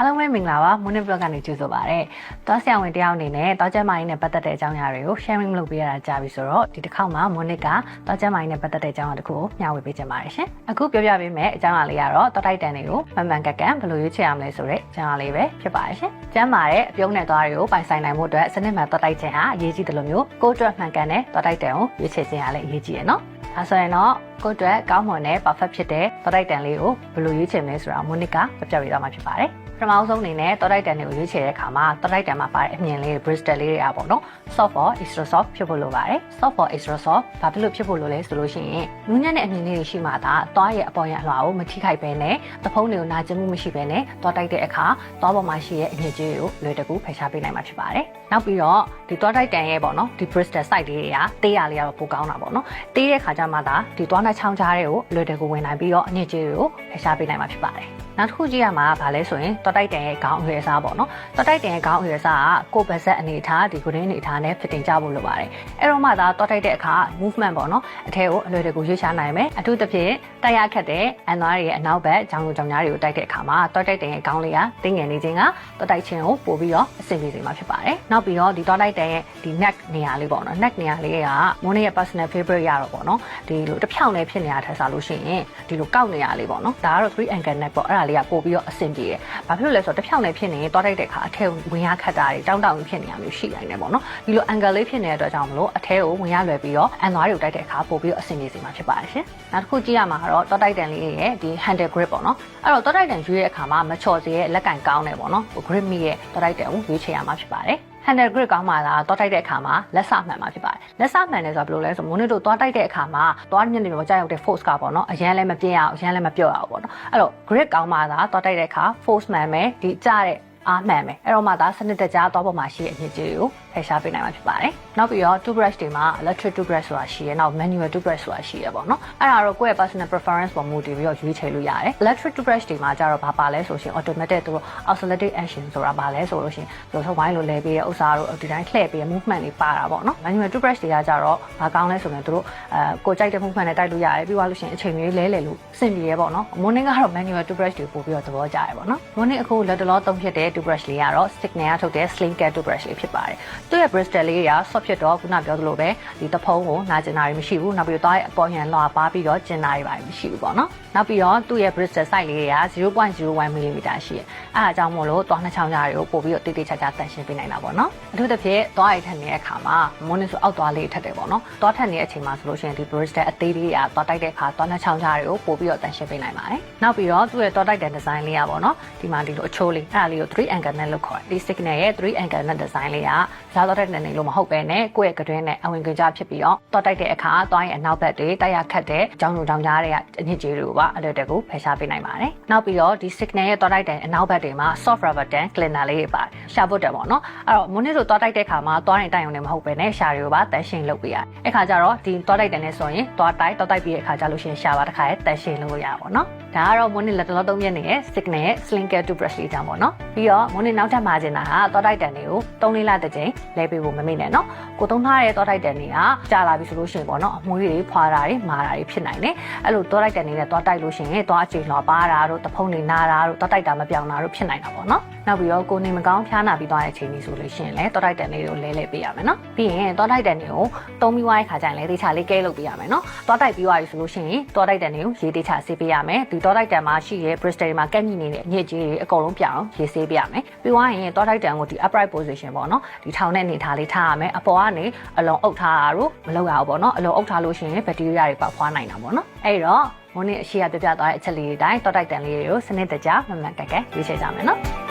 အားလုံးပဲမင်္ဂလာပါမွန်းနေ့ blog ကနေကြိုဆိုပါရစေ။တောဆရာဝန်တယောက်အနေနဲ့တောကျမ်းမာရေးနဲ့ပတ်သက်တဲ့အကြောင်းအရာတွေကို sharing လုပ်ပေးရတာကြာပြီဆိုတော့ဒီတစ်ခေါက်မှာမွန်းနေ့ကတောကျမ်းမာရေးနဲ့ပတ်သက်တဲ့အကြောင်းအရာတစ်ခုကိုမျှဝေပေးချင်ပါတယ်ရှင်။အခုပြောပြပေးမယ့်အကြောင်းအရာလေးကတော့တောတိုက်တန်တွေကိုမှန်မှန်ကန်ကန်ဘယ်လိုရွေးချယ်ရမလဲဆိုတဲ့အကြောင်းအရာလေးပဲဖြစ်ပါတယ်ရှင်။ကျမ်းမာတဲ့အပြုံးနဲ့သွားတွေကိုပိုင်ဆိုင်နိုင်မှုအတွက်စနစ်မှန်တောတိုက်ခြင်းဟာအရေးကြီးတယ်လို့မျိုးကိုယ့်အတွက်မှန်ကန်တဲ့တောတိုက်တန်ကိုရွေးချယ်ခြင်းဟာလည်းအရေးကြီးရယ်နော်။ဒါဆိုရင်တော့ကိုယ့်အတွက်ကောင်းမွန်တဲ့ perfect ဖြစ်တဲ့တောတိုက်တန်လေးကိုဘယ်လိုရွေးချယ်မလဲဆိုတာမွန်းနေ့ကပြပြပေးတော့မှာဖြစ်ပါတယ်။ ပထမဆုံးအနေနဲ့တောတိုက်တန်တွေကိုရွေးချယ်တဲ့အခါမှာတောတိုက်တန်မှာပါတဲ့အမြင်လေးတွေ Bristol လေးတွေอ่ะပေါ့နော် soft for extra soft ဖြစ်ဖို့လိုပါတယ် soft for extra soft ဘာဖြစ်လို့ဖြစ်ဖို့လိုလဲဆိုလို့ရှိရင်နူးညံ့တဲ့အမြင်လေးတွေရှိမှသာသွားရဲ့အပေါ်ရအလွှာကိုမထိခိုက်ပဲနဲ့တဖုံးတွေကိုနာကျင်မှုမရှိပဲနဲ့တောတိုက်တဲ့အခါသွားပေါ်မှာရှိတဲ့အမြင့်ကြီးကိုလွယ်တကူဖယ်ရှားပေးနိုင်မှာဖြစ်ပါတယ်နောက်ပြီးတော့ဒီတောတိုက်တန်ရဲ့ပေါ့နော်ဒီ Bristol site လေးတွေကတေးရလေးကတော့ပိုကောင်းတာပေါ့နော်တေးတဲ့ခါကျမှသာဒီသွားနဲ့ချောင်းကြားတွေကိုလွယ်တကူဝင်နိုင်ပြီးတော့အမြင့်ကြီးကိုဖယ်ရှားပေးနိုင်မှာဖြစ်ပါတယ်နောက်တစ်ခုကြည့်ရမှာကဘာလဲဆိုရင်တောတိုက်တန်ရဲ့ခေါင်းအရွယ်စားပေါ့နော်တောတိုက်တန်ရဲ့ခေါင်းအရွယ်စားကကိုယ်ပါဆက်အနေထားဒီကိုရင်းအနေထားနဲ့ဖြစ်တင်ကြဖို့လိုပါတယ်အဲ့တော့မှသာတောတိုက်တဲ့အခါ movement ပေါ့နော်အထဲကိုအလွယ်တကူရွေးရှားနိုင်မယ်အထူးသဖြင့်တိုက်ရခက်တဲ့အန်သွားရဲ့အနောက်ဘက်ဂျောင်းလိုဂျောင်းကြားတွေကိုတိုက်တဲ့အခါမှာတောတိုက်တန်ရဲ့ခေါင်းလေးကတင်းငယ်နေခြင်းကတောတိုက်ခြင်းကိုပို့ပြီးတော့အဆင်ပြေစေမှာဖြစ်ပါတယ်နောက်ပြီးတော့ဒီတောတိုက်တန်ရဲ့ဒီ neck နေရာလေးပေါ့နော် neck နေရာလေးကမိုးနေရဲ့ personal favorite ရတော့ပေါ့နော်ဒီလိုတစ်ဖြောင်းလေးဖြစ်နေတာထက်စားလို့ရှိရင်ဒီလိုကောက်နေရလေးပေါ့နော်ဒါကတော့ three angle neck ပေါ့အဲ့ဒါလေးကပို့ပြီးတော့အဆင်ပြေတယ်ဘာဖြစ်လို့လဲဆိုတော့တစ်ဖြောင်းလေးဖြစ်နေရင်တောတိုက်တဲ့အခါအထဲကိုဝင်ရခတ်တာတွေတောင်းတောင်းဖြစ်နေရမျိုးရှိနိုင်တယ်ပေါ့နော်ဒီလို angle လေးဖြစ်နေတဲ့အတွက်ကြောင့်မလို့အထဲကိုဝင်ရလွယ်ပြီးတော့အန်သွားတွေကိုတိုက်တဲ့အခါပို့ပြီးတော့အဆင်ပြေစေမှာဖြစ်ပါတယ်ရှင်နောက်တစ်ခုကြည့်ရမှာကတော့တောတိုက်တန်လေးရဲ့ဒီ handle grip ပေါ့နော်အဲ့တော့တောတိုက်တန်ရွေးတဲ့အခါမှာမချော်စေရဲ့လက်ကင်ကောင်းတယ်ပေါ့နော် grip မိရဲ့တောတိုက်တန်ကိုရွေးချယ်ရမှာဖြစ်ပါတယ် handle grip ကောင်းမှလာတော့တိုက်တဲ့အခါမှာလက်စမှန်မှာဖြစ်ပါတယ်လက်စမှန်တယ်ဆိုတာဘယ်လိုလဲဆိုမိုးနစ်တို့သွားတိုက်တဲ့အခါမှာသွားမျက်နှာပေါ်ကြာရောက်တဲ့ force ကပေါ့နော်အရန်လည်းမပြင်းရအောင်အရန်လည်းမပြော့ရအောင်ပေါ့နော်အဲ့တော့ grip ကောင်းမှလာသွားတိုက်တဲ့အခါ force မှန်မယ်ဒီကြတဲ့အားမှန်မယ်အဲ့တော့မှသာစနစ်တကျသွားပေါ်မှာရှိတဲ့အညစ်အကြေးတွေကို ဖယ်ရှားပေးနိုင်မှာဖြစ်ပါတယ်နောက်ပြီးတော့ toothbrush တွေမှာ electric toothbrush ဆိုတာရှိရနောက် manual toothbrush ဆိုတာရှိရပေါ့နော်အဲ့ဒါတော့ကိုယ့်ရဲ့ personal preference ပေါ်မူတည်ပြီးတော့ရွေးချယ်လို့ရတယ် electric toothbrush တွေမှာကျတော့ဘာပါလဲဆိုရှင် automatic တို့ oscillating action ဆိုတာဘာလဲဆိုလို့ရှင်ဆိုတော့ဝိုင်းလိုလဲပေးတဲ့ဥစ္စာတို့ဒီတိုင်းလှည့်ပေးတဲ့ movement တွေပါတာပေါ့နော် manual toothbrush တွေကကျတော့ဘာကောင်းလဲဆိုရင်တို့အဲကိုကြိုက်တဲ့ movement နဲ့တိုက်လို့ရတယ်ပြီးသွားလို့ရှင်အချိန်ကြီးလဲလဲလို့စင်ပြေရပေါ့နော် morning ကတော့ manual toothbrush တွေပို့ပြီးတော့သဘောကျရပေါ့နော် morning အခုလက်တလောသုံးဖြစ်တဲ့ toothbrush လေးကတော့ Signal ထုတ်တဲ့ Slim Care toothbrush လေးဖြစ်ပါတယ်သူ့ရဲ့ bristle လေးက soft ဖြစ်တော့ခုနပြောသလိုပဲဒီတဖုံးကိုနာကျင်တာတွေမရှိဘူးနောက်ပြီးတော့အပေါ်ဟန်လွှာပါပြီးတော့ကျင်တာတွေပါမရှိဘူးပေါ့နော်နောက်ပြီးတော့သူ့ရဲ့ bristle size လေးတွေက0.01 mm ရှိတယ်အဲအားကြောင့်မို့လို့သွားနှစ်ချောင်းကြားတွေကိုပို့ပြီးတော့တိတိကျကျတန်ရှင်းပေးနိုင်တာပေါ့နော်အထူးသဖြင့်သွားရိုက်ထက်နေတဲ့အခါမှာမွန်းနေဆိုအောက်သွားလေးထက်တယ်ပေါ့နော်သွားထက်နေတဲ့အချိန်မှာဆိုလို့ရှိရင်ဒီ bristle အသေးလေးကသွားတိုက်တဲ့အခါသွားနှစ်ချောင်းကြားတွေကိုပို့ပြီးတော့တန်ရှင်းပေးနိုင်ပါတယ်နောက်ပြီးတော့သူ့ရဲ့သွားတိုက်တဲ့ design လေးကပေါ့နော်ဒီမှာဒီလိုအချိုးလေးအဲ့ဒါလေးကို3 angle နဲ့လုပ်ခေါ်တယ်ဒီ signal ရဲ့3 angle နဲ့ design လေးကဇာတော့တဲ့နေလို့မဟုတ်ပဲနဲ့ကိုယ့်ရဲ့ကတွင်းနဲ့အဝင်ကြကြဖြစ်ပြီးတော့သွားတိုက်တဲ့အခါသွားရင်အနောက်ဘက်တွေတိုက်ရခတ်တဲ့ကြောင်းလူကြောင်းကြားတွေကအညစ်အကြေးတွေကိုပါအလွယ်တကူဖယ်ရှားပေးနိုင်ပါတယ်နောက်ပြီးတော့ဒီ signal ရဲ့သွားတိုက်တဲ့အနောက်ဘက်တွေမှာ soft rubber dam cleaner လေးတွေပါတယ်ရှာဖို့တယ်ပေါ့နော်အဲ့တော့မွန်းနေ့တို့သွားတိုက်တဲ့အခါမှာသွားရင်တိုက်ရုံနဲ့မဟုတ်ပဲနဲ့ရှာတွေကိုပါတန်ရှင်းလုပ်ပေးရတယ်အဲ့ခါကျတော့ဒီသွားတိုက်တယ်နဲ့ဆိုရင်သွားတိုက်သွားတိုက်ပြီးတဲ့အခါကျလို့ရှိရင်ရှာပါတစ်ခါရဲ့တန်ရှင်းလုပ်လို့ရပါပေါ့နော်ဒါကတော့မွန်းနေ့လက်တလောသုံးရက်နေတဲ့ signal ရဲ့ slinker toothbrush လေးကြောင့်ပေါ့နော်ပြီးတော့မွန်းနေ့နောက်ထပ်မှာကျင်တာဟာသွားတိုက်တယ်တွေကို3လေးလတစ်ကြိမ်လဲပေးဖို့မမေ့နဲ့နော်ကိုသုံးထားတဲ့သွားတိုက်တယ်တွေကကြာလာပြီဆိုလို့ရှိရင်ပေါ့နော်အမွှေးတွေဖွာတာတွေမာတာတွေဖြစ်နိုင်တယ်အဲ့လိုသွားတိုက်တယ်နေနဲ့သွားတိုက်လို့ရှိရင်သွားအချိန်လောပါတာတို့တဖုံတွေနာတာတို့သွားတိုက်တာမပြောင်းတာတို့ဖြစ်နိုင်တာပေါ့နော် နောက်ပြီးတော့ကိုနေမကောင်းဖျားနာပြီးသွားတဲ့အချိန်ကြီးဆိုလို့ရှိရင်လည်းသွားတိုက်တယ်လေးကိုလဲလဲပေးရမယ်နော်ပြီးရင်သွားတိုက်တယ်တွေကိုသုံးပြီးွားတဲ့ခါကျရင်လည်းတေချာလေးကဲလုပ်ပေးရမယ်နော်သွားတိုက်ပြီးွားပြီဆိုလို့ရှိရင်သွားတိုက်တယ်တွေကိုရေတေချာဆေးပေးရမယ်ဒီသွားတိုက်တယ်မှာရှိရဲ့ Bristol မှာကက်ညိနေတဲ့အညစ်အကြေးတွေအကုန်လုံးပြောင်းရေဆေးပေးရမယ်ပြီးွားရင်သွားတိုက်တယ်ကိုဒီ upright position ပေါ့နော်ဒီထောင်တဲ့အနေထားလေးထားရမယ်အပေါ်ကနေအလုံးအုပ်ထားတာတို့မလုပ်ရဘူးပေါ့နော်အလုံးအုပ်ထားလို့ရှိရင်ဘက်တီးရီးယားတွေပေါက်ဖွားနိုင်တာပေါ့နော်အဲ့တော့မိုးနေ့အရှိရပြပြသွားတဲ့အချက်လေးတွေတိုင်းတောက်တိုက်တန်လေးတွေကိုစနစ်တကျမှန်မှန်ကက်ကက်ရွေးချယ်ကြမယ်နော်